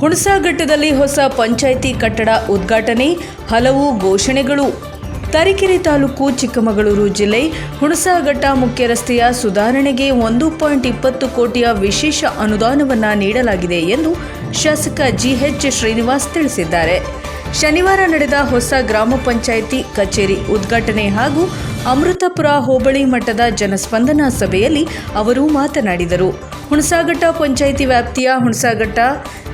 ಹುಣಸಾಘಟ್ಟದಲ್ಲಿ ಹೊಸ ಪಂಚಾಯಿತಿ ಕಟ್ಟಡ ಉದ್ಘಾಟನೆ, ಹಲವು ಘೋಷಣೆಗಳು. ತರೀಕೆರೆ ತಾಲೂಕು, ಚಿಕ್ಕಮಗಳೂರು ಜಿಲ್ಲೆ ಹುಣಸಾಘಟ್ಟ ಮುಖ್ಯ ರಸ್ತೆಯ ಸುಧಾರಣೆಗೆ ಒಂದು ಪಾಯಿಂಟ್ ಇಪ್ಪತ್ತು ಕೋಟಿಯ ವಿಶೇಷ ಅನುದಾನವನ್ನು ನೀಡಲಾಗಿದೆ ಎಂದು ಶಾಸಕ ಜಿಎಚ್ ಶ್ರೀನಿವಾಸ್ ತಿಳಿಸಿದ್ದಾರೆ. ಶನಿವಾರ ನಡೆದ ಹೊಸ ಗ್ರಾಮ ಪಂಚಾಯಿತಿ ಕಚೇರಿ ಉದ್ಘಾಟನೆ ಹಾಗೂ ಅಮೃತಪುರ ಹೋಬಳಿ ಮಟ್ಟದ ಜನಸ್ಪಂದನ ಸಭೆಯಲ್ಲಿ ಅವರು ಮಾತನಾಡಿದರು. ಹುಣಸಾಘಟ್ಟ ಪಂಚಾಯಿತಿ ವ್ಯಾಪ್ತಿಯ ಹುಣಸಾಘಟ್ಟ,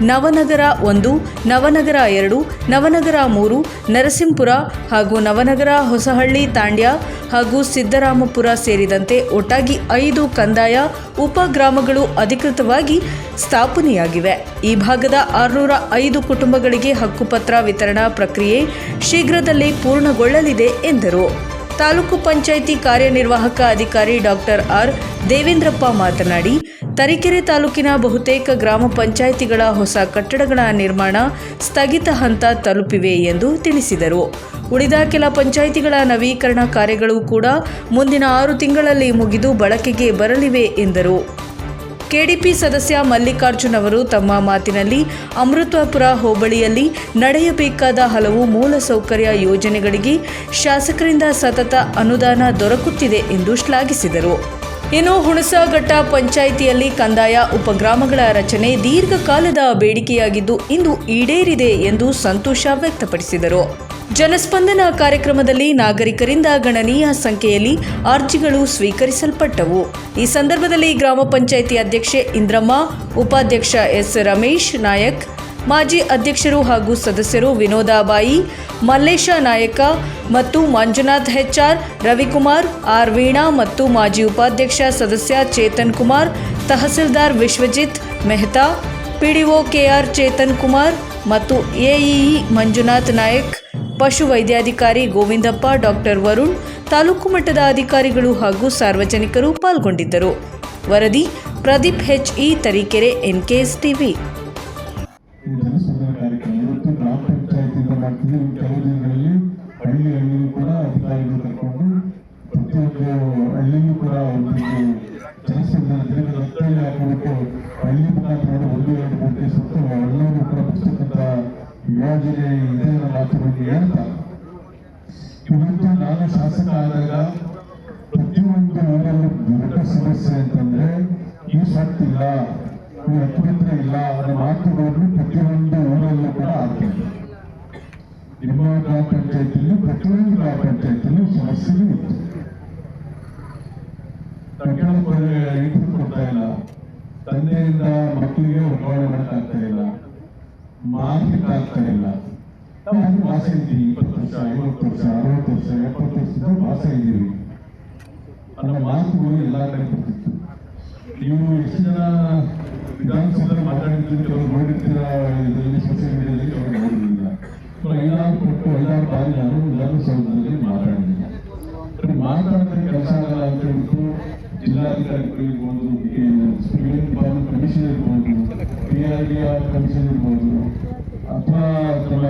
ನವನಗರ ಒಂದು, ನವನಗರ ಎರಡು, ನವನಗರ ಮೂರು ನರಸಿಂಪುರ ಹಾಗೂ ನವನಗರ ಹೊಸಹಳ್ಳಿ ತಾಂಡ್ಯ ಹಾಗೂ ಸಿದ್ದರಾಮಪುರ ಸೇರಿದಂತೆ ಒಟ್ಟಾಗಿ ಐದು ಕಂದಾಯ ಉಪಗ್ರಾಮಗಳು ಅಧಿಕೃತವಾಗಿ ಸ್ಥಾಪನೆಯಾಗಿವೆ. ಈ ಭಾಗದ ಆರುನೂರ ಐದು ಕುಟುಂಬಗಳಿಗೆ ಹಕ್ಕುಪತ್ರ ವಿತರಣಾ ಪ್ರಕ್ರಿಯೆ ಶೀಘ್ರದಲ್ಲೇ ಪೂರ್ಣಗೊಳ್ಳಲಿದೆ ಎಂದರು. ತಾಲೂಕು ಪಂಚಾಯಿತಿ ಕಾರ್ಯನಿರ್ವಾಹಕ ಅಧಿಕಾರಿ ಡಾಕ್ಟರ್ ಆರ್ ದೇವೇಂದ್ರಪ್ಪ ಮಾತನಾಡಿ, ತರೀಕೆರೆ ತಾಲೂಕಿನ ಬಹುತೇಕ ಗ್ರಾಮ ಪಂಚಾಯಿತಿಗಳ ಹೊಸ ಕಟ್ಟಡಗಳ ನಿರ್ಮಾಣ ಸ್ಥಗಿತ ಹಂತ ತಲುಪಿವೆ ಎಂದು ತಿಳಿಸಿದರು. ಉಳಿದ ಕೆಲ ಪಂಚಾಯಿತಿಗಳ ನವೀಕರಣ ಕಾರ್ಯಗಳು ಕೂಡ ಮುಂದಿನ ಆರು ತಿಂಗಳಲ್ಲಿ ಮುಗಿದು ಬಳಕೆಗೆ ಬರಲಿವೆ ಎಂದರು. ಕೆಡಿಪಿ ಸದಸ್ಯ ಮಲ್ಲಿಕಾರ್ಜುನ್ ಅವರು ತಮ್ಮ ಮಾತಿನಲ್ಲಿ ಅಮೃತಪುರ ಹೋಬಳಿಯಲ್ಲಿ ನಡೆಯಬೇಕಾದ ಹಲವು ಮೂಲಸೌಕರ್ಯ ಯೋಜನೆಗಳಿಗೆ ಶಾಸಕರಿಂದ ಸತತ ಅನುದಾನ ದೊರಕುತ್ತಿದೆ ಎಂದು ಶ್ಲಾಘಿಸಿದರು. ಇನ್ನು ಹುಣಸಘಟ್ಟ ಪಂಚಾಯಿತಿಯಲ್ಲಿ ಕಂದಾಯ ಉಪಗ್ರಾಮಗಳ ರಚನೆ ದೀರ್ಘಕಾಲದ ಬೇಡಿಕೆಯಾಗಿದ್ದು ಇಂದು ಈಡೇರಿದೆ ಎಂದು ಸಂತೋಷ ವ್ಯಕ್ತಪಡಿಸಿದರು. ಜನಸ್ಪಂದನ ಕಾರ್ಯಕ್ರಮದಲ್ಲಿ ನಾಗರಿಕರಿಂದ ಗಣನೀಯ ಸಂಖ್ಯೆಯಲ್ಲಿ ಅರ್ಜಿಗಳು ಸ್ವೀಕರಿಸಲ್ಪಟ್ಟವು. ಈ ಸಂದರ್ಭದಲ್ಲಿ ಗ್ರಾಮ ಪಂಚಾಯಿತಿ ಅಧ್ಯಕ್ಷೆ ಇಂದ್ರಮ್ಮ, ಉಪಾಧ್ಯಕ್ಷ ಎಸ್ ರಮೇಶ್ ನಾಯಕ್, ಮಾಜಿ ಅಧ್ಯಕ್ಷರು ಹಾಗೂ ಸದಸ್ಯರು ವಿನೋದಾಬಾಯಿ ಮಲ್ಲೇಶ ನಾಯಕ ಮತ್ತು ಮಂಜುನಾಥ್ ಹೆಚ್ಆರ್, ರವಿಕುಮಾರ್, ಆರ್ ವೀಣಾ ಮತ್ತು ಮಾಜಿ ಉಪಾಧ್ಯಕ್ಷ ಸದಸ್ಯ ಚೇತನ್ ಕುಮಾರ್, ತಹಸೀಲ್ದಾರ್ ವಿಶ್ವಜಿತ್ ಮೆಹ್ತಾ, ಪಿಡಿಒ ಕೆಆರ್ ಚೇತನ್ ಕುಮಾರ್ ಮತ್ತು ಎಇಇ ಮಂಜುನಾಥ್ ನಾಯಕ್ ಪಶು ವೈದ್ಯಾಧಿಕಾರಿ ಗೋವಿಂದಪ್ಪ, ಡಾಕ್ಟರ್ ವರುಣ್, ತಾಲೂಕು ಮಟ್ಟದ ಅಧಿಕಾರಿಗಳು ಹಾಗೂ ಸಾರ್ವಜನಿಕರು ಪಾಲ್ಗೊಂಡಿದ್ದರು. ವರದಿ Pradeep H E Tarikere NKS TV. ಹಳ್ಳಿ ಮುಖಾಂತರ ಒಂದು ಎರಡು ಯೋಜನೆ ಇದೆ ಅನ್ನೋ ಮಾತು ಬಗ್ಗೆ ಹೇಳ್ತಾ ಇವತ್ತು ನಾನು ಶಾಸಕ ಆದಾಗ ಪ್ರತಿಯೊಂದು ಊರಲ್ಲಿ ದೊಡ್ಡ ಸಮಸ್ಯೆ ಅಂತಂದ್ರೆ, ಈ ಸತ್ತಿಲ್ಲ ಈ ಅಪವಿತ್ರ ಇಲ್ಲ ಅನ್ನೋ ಮಾತುಗಳನ್ನು ಪ್ರತಿಯೊಂದು ಊರಲ್ಲೂ ಕೂಡ ಆಗ್ತದೆ ನಿಮ್ಮ ಗ್ರಾಮ ಪಂಚಾಯತಿಯಲ್ಲಿ, ಪ್ರತಿಯೊಂದು ಗ್ರಾಮ ಪಂಚಾಯತಿಯಲ್ಲೂ ಸಮಸ್ಯೆಗಳು ಇತ್ತು. ಕಟ್ಟಡ ಕೊಡ್ತಾ ಇಲ್ಲ. ತಂದೆಯಿಂದ ಮಕ್ಕಳಿಗೆ ವರ್ಗಾವಣೆ ಮಾಡ್ತಾ ಇಲ್ಲ. ಮಾರ್ಕೆಟ್ ಆಗ್ತಾ ಇಲ್ಲ ವಾಸ ಇದ್ದೀವಿ ಇಪ್ಪತ್ತು ವರ್ಷ ಐವತ್ತು ವರ್ಷ ಅರವತ್ತು ವರ್ಷ ಎಪ್ಪತ್ತು ವರ್ಷದ ವಾಸ ಇದ್ದೀವಿ ಅನ್ನೋ ಮಾತುಗಳು ಎಲ್ಲ ಕಡೆ ಬರ್ತಿತ್ತು. ನೀವು ಎಷ್ಟು ಜನ ವಿಧಾನಸೌಧದಲ್ಲಿ ಮಾತಾಡಿದ್ರೆ ಕೆಲವರು ನೋಡಿರ್ತೀರ ಇದರಲ್ಲಿ ಸೋಷಿಯಲ್ ಮೀಡಿಯಾದಲ್ಲಿ ಅವರು ನೋಡಿರಲಿಲ್ಲ. ಎಲ್ಲರೂ ಕೊಟ್ಟು ಎಲ್ಲರೂ ಬಾರಿ ನಾನು ವಿಧಾನಸೌಧದಲ್ಲಿ ಮಾತಾಡಿದ್ದೀನಿ. ಮಾತಾಡಿದ್ರೆ ಕೆಲಸ ಆಗಲ್ಲ ಅಂತ ಹೇಳ್ಬಿಟ್ಟು ಜಿಲ್ಲಾಧಿಕಾರಿಗಳು ಇರ್ಬೋದು ಸಿವಿಲ್ ಕಮಿಷನರ್ ಇರ್ಬೋದು P R D R commission ಇರ್ಬೋದು, ಅಥವಾ ನಮ್ಮ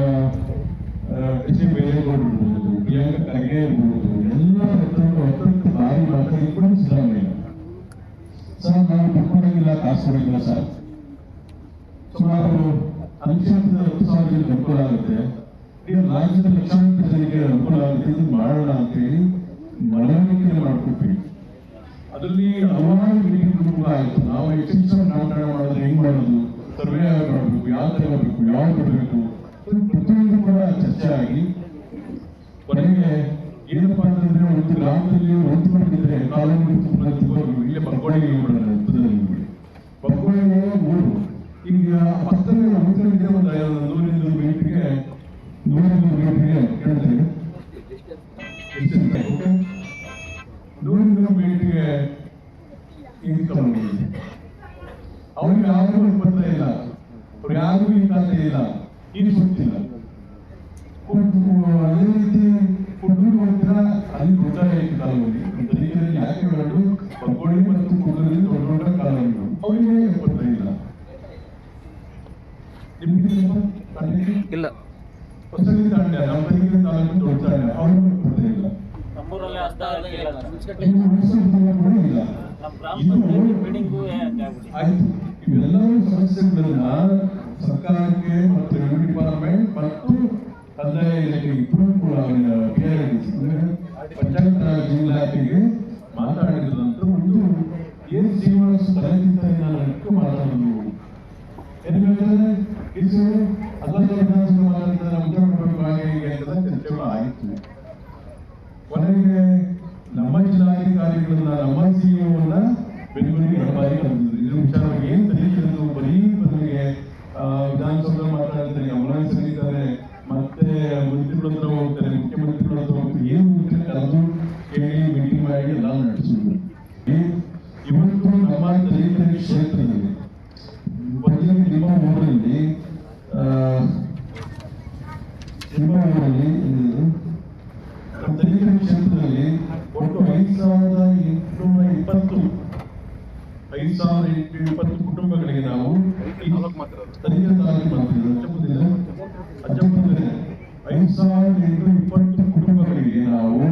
ಎಸ್ ಬೇರೆಗೌಡ ಇರ್ಬೋದು ಪ್ರಿಯಾಂಕ ಇರ್ಬೋದು, ಎಲ್ಲ ಹತ್ತತ್ತು ಬಾರಿ ಮಾತಾಡಿ ಕೂಡ ಸಿದ್ದರಾಮಯ್ಯ ಸರ್, ನಾವು ದುಡ್ಡು ಕೊಡಂಗಿಲ್ಲ ಕಾಸು ಸರ್. ಸುಮಾರು ಅಂಶದ ಹತ್ತು ಸಾವಿರ ಜನಕ್ಕೆ ಅನುಕೂಲ ಆಗುತ್ತೆ. ರಾಜ್ಯದ ಲಕ್ಷಾಂತರ ಜನರಿಗೆ ಅನುಕೂಲ ಆಗುತ್ತೆ ಮಾಡೋಣ ಅಂತೇಳಿ ಮನವರಿಕೆ ಮಾಡ್ಕೊಟ್ವಿ ಅದರಲ್ಲಿ ಹಲವಾರು ಮೀಟಿಂಗ್ ಕೂಡ ಆಯಿತು. ನಾವು ಎಕ್ಸ್ಟೆನ್ಷನ್ ನಾಟಕ ಮಾಡಿದ್ರೆ ಹೆಂಗ್ ಮಾಡೋದು ಸರ್ವೆ ಮಾಡಬೇಕು ಯಾವ ತರ ಬೇಕು ಯಾವ ಕೊಡಬೇಕು ಪ್ರತಿಯೊಂದು ಕೂಡ ಚರ್ಚೆ ಆಗಿ. ಕೊನೆಗೆ ಏನಪ್ಪಾ ಅಂತಂದ್ರೆ ಒಂದು ಗ್ರಾಮದಲ್ಲಿ ಒಂದು ಮಾಡಿದ್ರೆ ಕಾಲೋನಿ ಇಲ್ಲೇ ಬರ್ಕೊಳ್ಳಿ ಹಂತದಲ್ಲಿ ಯಾರಿಗೂ ಈ ಖಾತೆ ಇಲ್ಲ. ಇದು ಗೊತ್ತಿಲ್ಲ. ಅದೇ ರೀತಿ ಕುಡ್ಲೂರು ಹತ್ರ ಅಲ್ಲಿ ತರೀಕೆರೆ ಯಾಕೆ ಹೇಳೋದು ಬಗ್ಗೋಳಿ ಮತ್ತು ಕುಡ್ಲೂರಲ್ಲಿ ದೊಡ್ಡ ದೊಡ್ಡ ಕಾಲೋನಿಗಳು ಅವರಿಗೆ ಇಲ್ಲ. ಹೊಸಗಿ ನಮ್ಮ ತರೀಕೆರೆ ತಾಲೂಕು ದೊಡ್ಡ ತಾಂಡ ಅವ್ರಿಗೂ ಗೊತ್ತಾ ಇಲ್ಲ. ನಮ್ಮೂರಲ್ಲಿ ನಮ್ಮ ಗ್ರಾಮ ಇದು ಪಂಚಾಯತಿ ಮೀಟಿಂಗು ಆಗ್ಬಿಟ್ಟಿದೆ ಆಯ್ತು. ಇವೆಲ್ಲವೂ ಸಮಸ್ಯೆಗಳನ್ನ ಸರ್ಕಾರ ಮತ್ತು ರೆವಿನ್ಯೂ ಡಿಪಾರ್ಟ್ಮೆಂಟ್ ಮತ್ತು ಕಂದಾಯ ಇಲಾಖೆ ಇಬ್ಬರು ಕೂಡ ಅಂದ್ರೆ ಪಂಚಾಯತ್ ರಾಜ್ ಇಲಾಖೆಗೆ ಮಾತಾಡಿದ ಒಂದು ಏನು ಜೀವನ ತಲೆಗಿಂತ ನಾನು ಮಾತಾಡೋದು ಇದು ಉತ್ತರ ಚರ್ಚೆಗಳು ಆಯಿತು ಕೊನೆಗೆ ನಮ್ಮ ಜಿಲ್ಲಾಧಿಕಾರಿಗಳನ್ನ ನಮ್ಮ ಸಿಇಒನ ಬೆಂಗಳೂರಿಗೆ ರವಾನೆ ತಂದಿದ್ರು ಇದ್ರ ವಿಚಾರವಾಗಿ ಏನ್ ತನಿಖೆಗಳು ಬರೀ ಬದಲಿಗೆ ಆ, ವಿಧಾನಸೌಧ ಮಾತಾಡ್ತಾರೆ ಅಮರಾವತಿ ಸಲ್ಲಿದ್ದಾರೆ ಮತ್ತೆ ಮಂತ್ರಿಗಳ ಹತ್ರ ಹೋಗ್ತಾರೆ ಮುಖ್ಯಮಂತ್ರಿಗಳ ಹತ್ರ ಹೋಗ್ತಾರೆ ಏನು ಮುಖ್ಯ ಕರೆದು ಕೇಳಿ ಮೀಟಿಂಗ್ ಮಾಡಿ ಎಲ್ಲ ನಡೆಸಿದ್ರು ಈ- ಇವತ್ತು ನಮ್ಮ ದಲಿತರ ಕ್ಷೇತ್ರದಲ್ಲಿ ಬದಲಿಗೆ ನಿಮ್ಮ ಊರಲ್ಲಿ ನಿಮ್ಮ ಊರಲ್ಲಿ ದಲಿತರ ಕ್ಷೇತ್ರದಲ್ಲಿ ಒಟ್ಟು ಐದು ಸಾವಿರದ ಎಂಟುನೂರ ಇಪ್ಪತ್ತು, ಐದು ಸಾವಿರದ ಎಂಟುನೂರ ಇಪ್ಪತ್ತು ಕುಟುಂಬಗಳಿಗೆ ನಾವು ದಲಿತರ ತಾಲೂಕು ಮಾಡ್ತೀವಿ ಅಜ್ಜಪ್ಪದಿಲ್ಲ ಅಜ್ಜಪ್ಪದಿಲ್ಲ ಐದು ಸಾವಿರದ ಎಂಟುನೂರ ಇಪ್ಪತ್ತು ಕುಟುಂಬಗಳಿಗೆ ನಾವು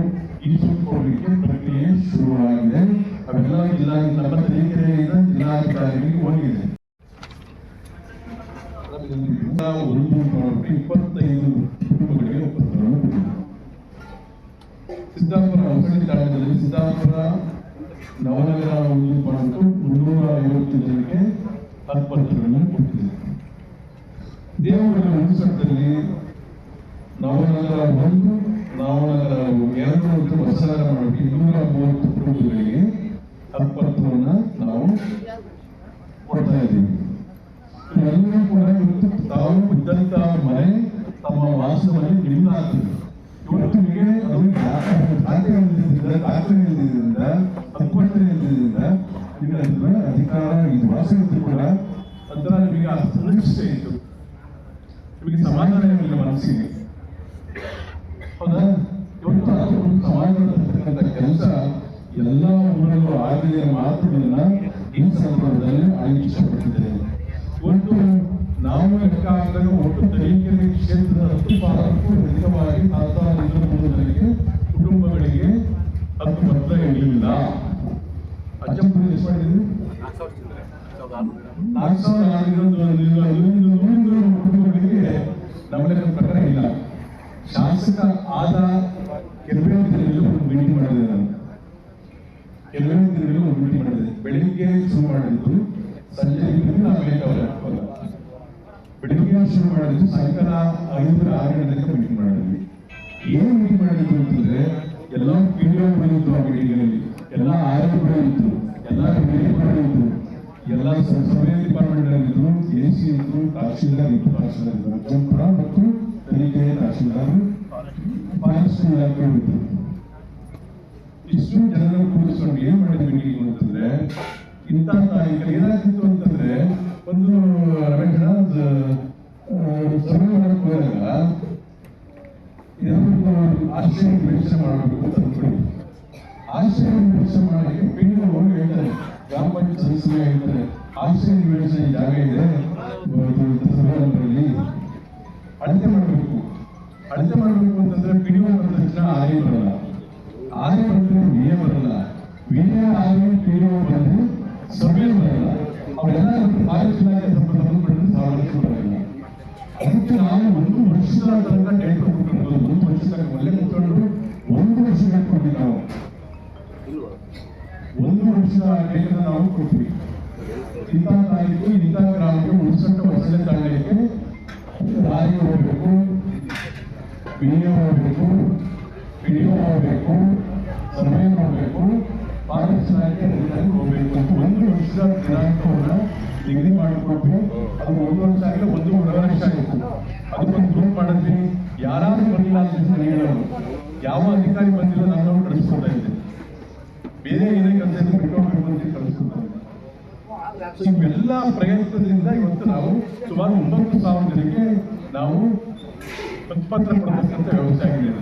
ಈ ಕೊಡಲಿಕ್ಕೆ ಪ್ರಕ್ರಿಯೆ ಶುರುವಾಗಿದೆ. ಅವೆಲ್ಲ ಜಿಲ್ಲಾ ನಮ್ಮ ಹೋಗಿದೆ ಇಪ್ಪತ್ತೈದು ಕುಟುಂಬಗಳಿಗೆ ಸಿದ್ದಾಪುರ ಹೊಸಳ್ಳಿ ಕಾಲದಲ್ಲಿ ಸಿದ್ದಾಪುರ ನವನಗರ ಒಂದು ಪಾಯಿಂಟ್ ಮುನ್ನೂರ ಐವತ್ತು ಜನಕ್ಕೆ ಹಕ್ಕುಪತ್ರಗಳನ್ನು ಕೊಟ್ಟಿದೆ ದೇವರ ಹುಣಸಟ್ಟಲ್ಲಿ ನವನಗರ ಒಂದು ನವನಗರ ಎರಡು ಮತ್ತು ಮಾಡಿ ಇನ್ನೂರ ಮೂವತ್ತು ಕುಟುಂಬಗಳಿಗೆ ಹಕ್ಕುಪತ್ರವನ್ನು ನಾವು ಕೊಡ್ತಾ ಇದ್ದೀವಿ ಎಲ್ಲರೂ ಕೂಡ ಇವತ್ತು ತಾವು ಇದ್ದಂತ ಮನೆ ವಾಸದಲ್ಲಿ ಇಲ್ಲ ಆಗ್ತದೆ ಇವತ್ತು ನಿಮಗೆ ದಾಖಲೆ ಇಲ್ಲದಿದ್ದರಿಂದ ಹಕ್ಕುಪತ್ರ ನಿಮಗೆ ಅಧಿಕಾರ, ಇದು ಇದ್ದು ಕೂಡ ಅದರ ನಿಮಗೆ ಸುರಕ್ಷತೆ ಇತ್ತು. ನಿಮಗೆ ಸಮಾಧಾನ ಮನಸ್ಸಿಗೆ. ಹೌದಾ? ಇವತ್ತು ಸಮಾಧಾನ ತರ್ತಕ್ಕಂಥ ಕೆಲಸ ಎಲ್ಲ ಊರಲ್ಲೂ ಆಗಲಿಯ ಮಾತುಗಳನ್ನ ಈ ಸಂದರ್ಭದಲ್ಲಿ ನಾವು ಒಟ್ಟು ತರೀಕೆರೆ ಕ್ಷೇತ್ರದ ಹತ್ತು ಅಧಿಕವಾಗಿ ಜನರಿಗೆ ಕುಟುಂಬಗಳಿಗೆ ಹತ್ತು ಪತ್ರ ಇರಲಿಲ್ಲ ಅಜ್ಜಂಪುರ ಎಷ್ಟು ಕುಟುಂಬಗಳಿಗೆ ನಮ್ಮ ಪ್ರಕಾರ ಇಲ್ಲ. ಶಾಸಕ ಆದ ಕೆಲವೇ ದಿನಗಳಲ್ಲಿ ಒಂದು ಮೀಟಿಂಗ್ ಮಾಡಿದೆ ನಾನು. ಕೆಲವೇ ಒಂದು ಮೀಟಿಂಗ್ ಬೆಳಿಗ್ಗೆ ಶುರು ಮಾಡಿದ್ದು ಸಂಜೆ ನಾವು ಬೆಳಿಗ್ಗೆ ಶುರು ಮಾಡಿದ್ದು ಸಾಯಂಕಾಲ ಐದರ ಆರು ಗಂಟೆಗೆ ಮೀಟಿಂಗ್ ಮಾಡಿದ್ವಿ. ಏನು ಮೀಟಿಂಗ್ ಮಾಡಿದ್ದು ಅಂತಂದ್ರೆ, ಎಲ್ಲ ಪಿಡಿಒ ಇತ್ತು ಆ ಮೀಟಿಂಗ್ಗಳಲ್ಲಿ ಎಲ್ಲ ಆರೋಗ್ಯ ಇತ್ತು. ಎಲ್ಲ ಡಿಪಾರ್ಟ್ಮೆಂಟ್ ಇತ್ತು. ಎಲ್ಲ ಸಂಸ್ಥೆ ಡಿಪಾರ್ಟ್ಮೆಂಟ್ ಇದ್ರು. ಎ ಸಿ ಇದ್ರು, ತಹಶೀಲ್ದಾರ್ ಇತ್ತು ತಹಶೀಲ್ದಾರ್ ಇದ್ರು. ಅಜ್ಜಂಪುರ ಮತ್ತು ತನಿಖೆ ತಹಶೀಲ್ದಾರ್ ಫಾರೆಸ್ಟ್ ಇಲಾಖೆ ಇತ್ತು ಇಷ್ಟು ಜನರನ್ನು ಕೂರಿಸ್ಕೊಂಡು ಏನ್ ಮಾಡಿದ್ವಿ ಮೀಟಿಂಗ್ ಅಂತಂದ್ರೆ ಇಂತಹ ಏನಾಗ್ತಿತ್ತು ಅಂತಂದ್ರೆ, ಒಂದು ರಮೇಶ್ ಸರ್ವೆ ಮಾಡಕ್ ಹೋದಾಗ ಇದೊಂದು ಆಶ್ರಯ ನಿರೀಕ್ಷೆ ಮಾಡಬೇಕು ಅಂತ ಅನ್ಕೊಳ್ಳಿ ಆಶ್ರಯ ನಿರೀಕ್ಷೆ ಮಾಡಲಿಕ್ಕೆ ಪಿಂಡ ಹೋಗಿ ಹೇಳ್ತಾರೆ ಗ್ರಾಮ ಪಂಚಾಯತ್ ಸದಸ್ಯರು ಹೇಳ್ತಾರೆ ಆಶ್ರಯ ನಿವೇಶನ ಈ ಜಾಗ ಇದೆ ಸರ್ವೇನಲ್ಲಿ ಅಳತೆ ಮಾಡಬೇಕು ಅಳತೆ ಮಾಡಬೇಕು ಅಂತಂದ್ರೆ ಪಿಡಿಒ ಬಂದ ತಕ್ಷಣ ಆರ್ಯ ಬರಲ್ಲ ಆರ್ಯ ಬಂದ್ರೆ ವಿಎ ಬರಲ್ಲ ವಿಎ ಆರ್ಯ ಪಿಡಿಒ ಬಂದ್ರೆ ಸರ್ವೆ ಬರಲ್ಲ ಅವೆಲ್ಲ ಫಾರೆಸ್ಟ್ ಇಲಾಖೆ ಸಂಬಂಧಪಟ್ಟ ಸಾವಿರ ಲಕ್ಷ ಬರಲ್ಲ ಅದಕ್ಕೆ ನಾವು ಒಂದು ವರ್ಷದ ತನಕ ಕೊಟ್ಟಿರ್ಬೋದು ಒಂದು ವರ್ಷದ ಒಳ್ಳೆ ಮುಖಂಡರು ಒಂದು ವರ್ಷ ಕೊಟ್ಟಿ ನಾವು. ಒಂದು ವರ್ಷದ ಟೈಮ್ ನಾವು ಕೊಟ್ವಿ ಇಂಥ ತಾರೀಕು ಇಂಥ ಗ್ರಾಮಕ್ಕೆ ಉಳಿಸಟ್ಟ ವರ್ಷದ ತಾಂಡಕ್ಕೆ ದಾರಿ ಹೋಗ್ಬೇಕು ವಿನಿಯೋಗ ಹೋಗ್ಬೇಕು ವಿನಿಯೋಗ ಹೋಗ್ಬೇಕು ಸಮಯ ಮಾಡಬೇಕು ಇಲಾಖೆ ಅಧಿಕಾರಿ ಹೋಗ್ಬೇಕು. ಒಂದು ವರ್ಷದ ದಿನಾಂಕವನ್ನು ನಿಗದಿ ಮಾಡಿಕೊಟ್ವಿ ಅದು ಒಂದು ವರ್ಷ ಆಗಿಲ್ಲ ಒಂದು ವರ್ಷ ಆಗಿತ್ತು ಅದಕ್ಕೊಂದು ಗ್ರೂಪ್ ಮಾಡಿದ್ವಿ. ಯಾರಾದ್ರೂ ಬರಲಿಲ್ಲ ಅಂತ ಹೇಳೋದು. ಯಾವ ಅಧಿಕಾರಿ ಬಂದಿಲ್ಲ ನಾನು ಕಳಿಸ್ಕೊಡ್ತಾ ಇದ್ದೆ ಬೇರೆ ಏನೇ ಕೆಲಸ ಬಿಟ್ಟೋಗ್ಬೇಕು ಇವೆಲ್ಲ ಪ್ರಯತ್ನದಿಂದ ಇವತ್ತು ನಾವು ಸುಮಾರು ಒಂಬತ್ತು ಸಾವಿರ ಜನಕ್ಕೆ ನಾವು ಹಕ್ಕುಪತ್ರ ಕೊಡಬೇಕಂತ ವ್ಯವಸ್ಥೆ ಆಗಿದೆ.